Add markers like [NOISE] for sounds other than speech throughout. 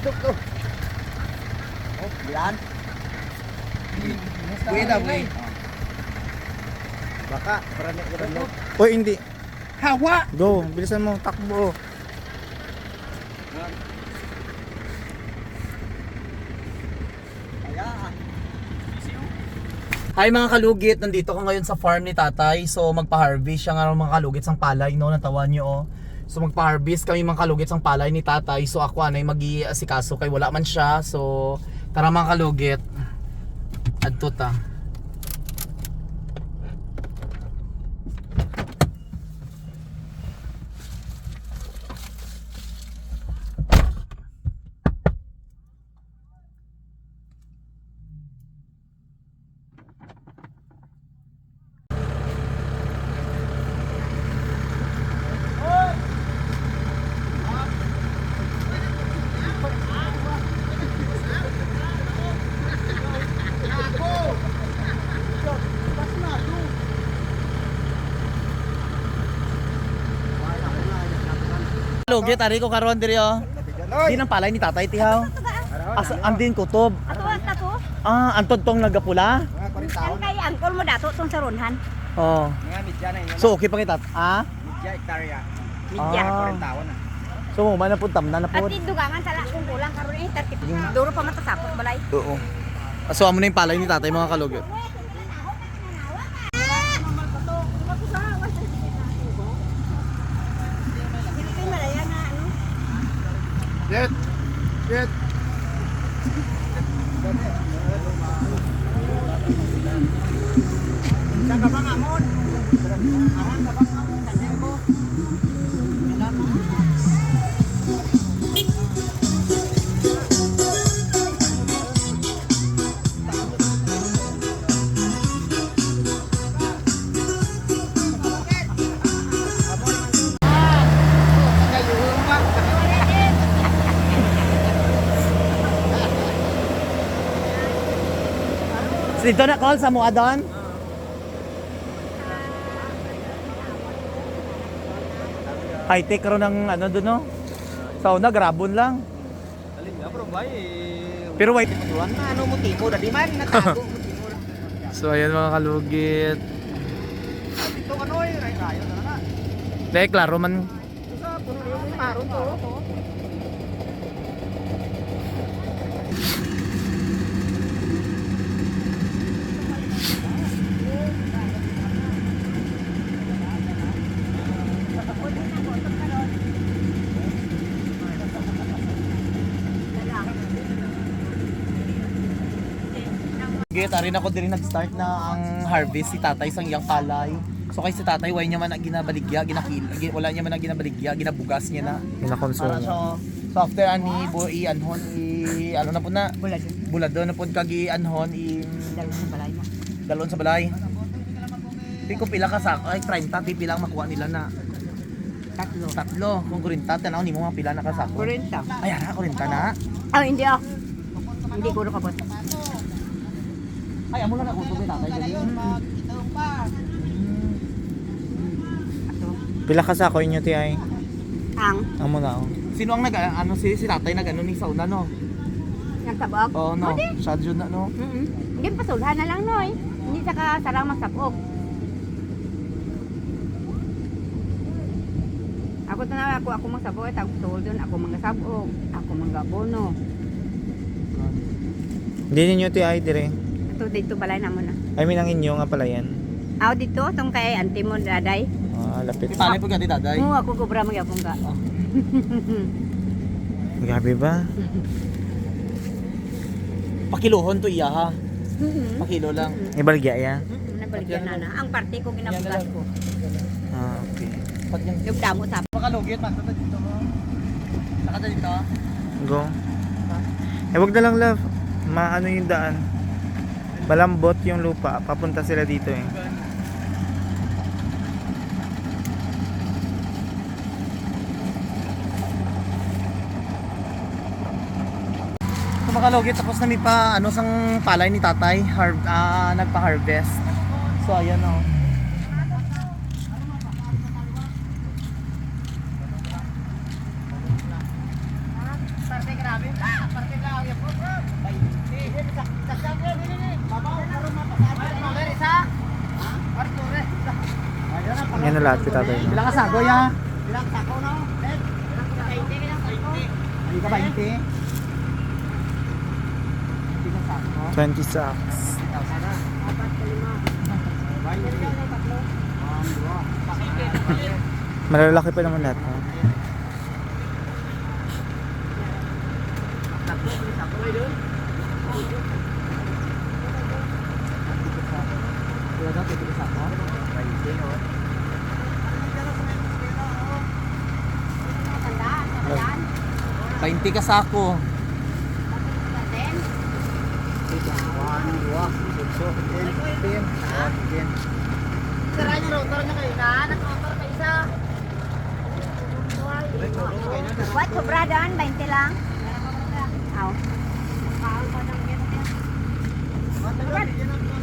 Stop to. Oh, yan. Buhay na, buhay. Baka, parang parang Uy, hindi. Hawa! Go, bilisan mo, takbo. Hi mga kalugit, nandito ko ngayon sa farm ni tatay. So magpa-harvest siya nga ng mga kalugit sang palay, no? Natawan niyo oh. So magpa-harvest kami mga kalugit sang palay ni tatay. So ako anay mag-iasikaso kay wala man siya. So tara mga kalugit. Adto ta. Kalugit, ari ko karon diri oh. Di nang palay ni tatay tihaw. Asa andin kutob. Ato at ato. Ah, antod tong nagapula. Mga 40 Ang kay angkol mo dato tong sarunhan. Oh. Yun. So okay pa kita. Ah? Midya, hektarya. Midya. Ah. 40 taon na. So mo man na pud tamna na At pud. dugangan sala kung kulang karon eh tarkit. Duro pa matasapot balay. Oo. So amo na yung palay ni tatay mga kalugit. Market. Dito na call sa mo adon. High tech ro ng ano doon no. Sauna grabon lang. Alin nga bro, bay. Pero wait. Na ano mo timo na di man natago mo timo. So ayan mga kalugit. Ito ano eh, ray rayo na na. Dahil klaro man. Sa puno yung maron to. Git, arin ako din nag-start na ang harvest si tatay sang iyang palay. So kay si tatay, why niya man na ginabaligya, ginakil, gi- wala niya man na ginabaligya, ginabugas niya na. Para Kinakonsumo. so, so after ani bo i anhon i ano na po na Bulad. bulado na po kagi anhon i Dalo sa balay na. dalon sa balay. Di ko pila ka sa ay 30 di pila ang makuha nila na Tatlo. tatlo kung 40 tanaw ni mo mga pila na kasako. Kurenta. Ay ara 40 na. Ah, hindi ah. Hindi ko ro kabot. Ay amo na na usog ni tatay dali. Ato. Pila ka sa ako inyo ti ay. Ang Amo na oh. Sino ang nag ano si si tatay nag ano ni sauna no? yang tabak. Oh no, jud na no. Mm. Hindi pasulhan na lang noy. Hindi sa ka sarang masapog. Ako na ako ako magsabog at ako doon ako mga sabog, ako mga bono. Hindi ninyo ti ay dire. Ito dito balay na mo na. I mean ang inyo nga pala yan. Aw dito tong kay anti mo daday. Ah, lapit. Itali po gati daday. Mo ako gubra magyapon ka. Grabe ba? Pakilohon to iya ha. Mhm. Pakilo lang. Ibalgya ya. Mhm, Nabaligyan na na. Ang parte ko ginabugas ko. Ah, okay. Pag yung damo sa pakalugit, magtata dito mo. Nakata dito. Go. Eh, wag na lang love. Maano yung daan. Malambot yung lupa. Papunta sila dito eh. So makalugit, tapos na may pa, ano, sang palay ni tatay, har ah, nagpa-harvest. So ayan oh. Lahat kay tatay mo. Bilang kasago ya? Bilang sako no? Eh, bilang ka 20, bilang sako. Hindi ka 20? Hindi ka sako. 20 sacks. Malalaki pa naman lahat. No? Kaya daw, pwede ka sako? Tandaan, tandaan. 20 ka sako. Ten, ten, ten. Sira niyo niyo kayo na. Nag-rotor pa isa. What, sobra doon? 20 lang? Aw. Kaal pa ng yan. Seryoso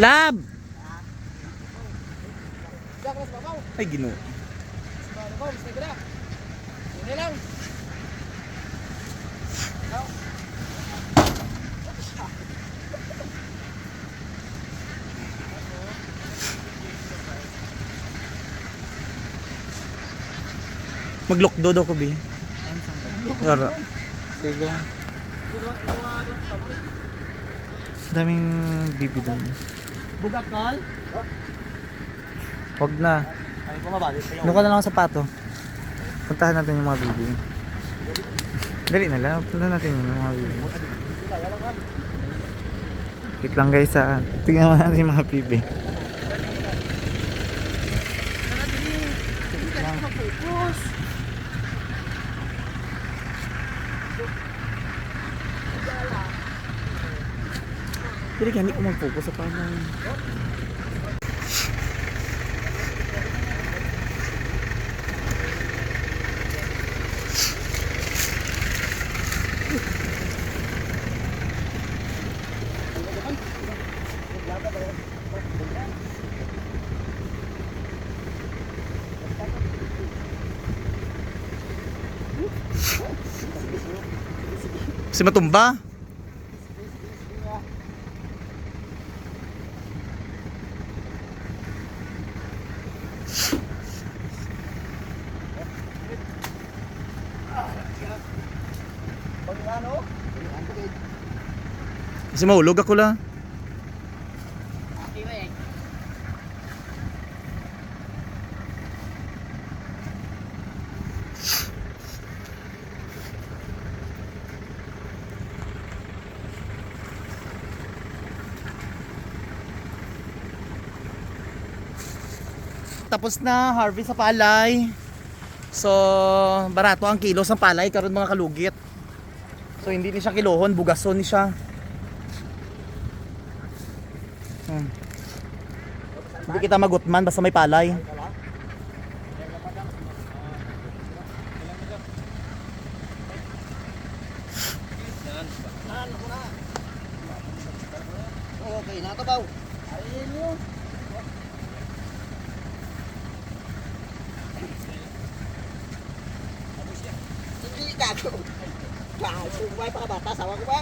Lab! Ay, gino. Maglokdo daw ko, Bi. Yara. Sige. Daming bibi Bugak kal? Huwag na. Ay. Doon ka na lang sa pato. Puntahan natin yung mga bibi. Dali na lang. Puntahan natin yung mga bibi. Wait lang guys ha. Tingnan mo natin yung mga bibi. Ka, hindi ko mag-focus sa parang... Si Matumba? Kasi mahulog ako lang. tapos na harvest sa palay. So, barato ang kilo sa palay karon mga kalugit. So, hindi ni siya kilohon, bugason ni siya. Hmm. Hindi kita magutman basta may palay. Okay, natabaw. Ayun mo. Hindi gago. Gago, may pa bata sawa ko ba?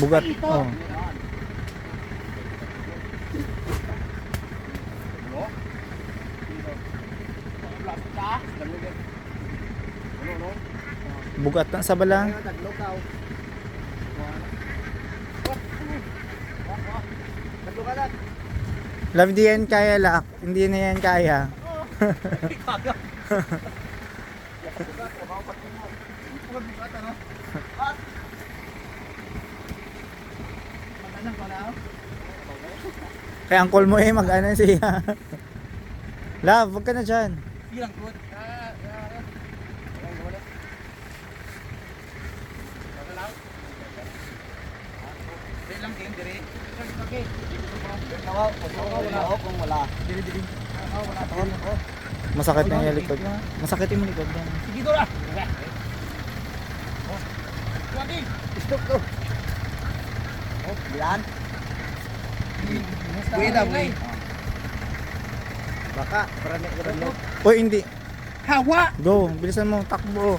Bugat. Oh. Bugat na sa bala. Love di yan kaya lak. Hindi na yan kaya. [LAUGHS] Kaya ang call mo eh mag-ano siya. Love, wag ka na dyan. Ilang good. Ilang game dire. Okay. Wala ako kung wala. Dili dili. Wala to. Masakit na yung likod. Masakit yung likod. Sige dora. Stop to. Oh. Buhay daw, buhay. Baka, parami parami. Uy, hindi. Hawa. Go, bilisan mo, takbo.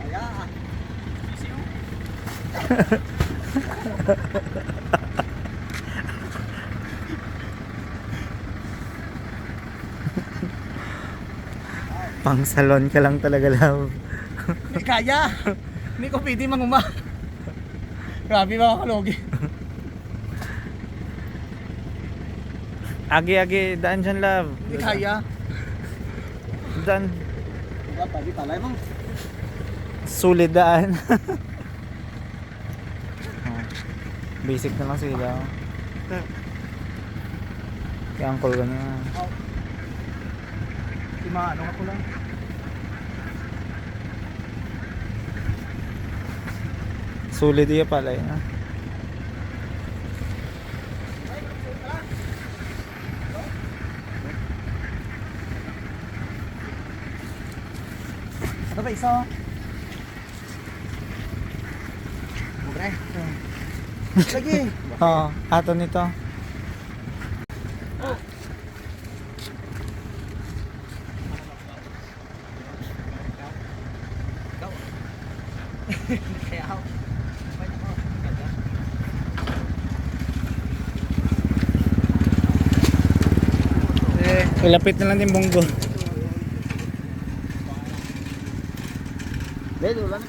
Kaya. [LAUGHS] Pang salon ka lang talaga, love. Hindi kaya. Hindi ko pwede manguma. Grabe mga kalogi. Agi-agi, daan dyan, love. Hindi kaya. Daan. Wala pa di talay mo. Sulit daan. [LAUGHS] Basic na lang sila. Kaya uncle ka na. Di maano ako lang. Sulit iya pala yun. ah. Ano ba isa? Mugre. Lagi. [LAUGHS] Oo, ato nito. [LAUGHS] Kaya ako. Eh, ilapit na lang din bunggo. Dito lang.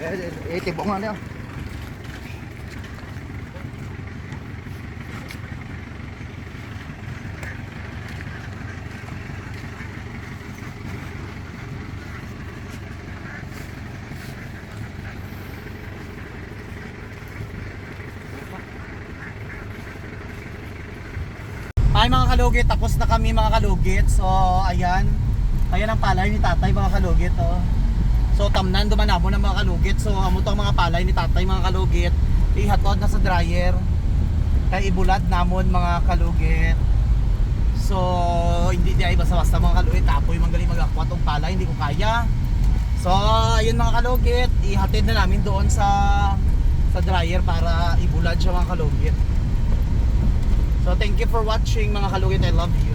Eh, eh, tibok nga niya. Kalugit, tapos na kami mga kalugit. So, ayan. Ayan ang palay ni tatay mga kalugit. Oh. So, tamnan duman na ng mga kalugit. So, amo to ang mga palay ni tatay mga kalugit. Ihatod na sa dryer. Kay ibulad namon mga kalugit. So, hindi di ay basta-basta mga kalugit. Apoy manggali magakwat og palay, hindi ko kaya. So, ayun mga kalugit, ihatid na namin doon sa sa dryer para ibulad siya mga kalugit. So, thank you for watching mga kalugit. I love you.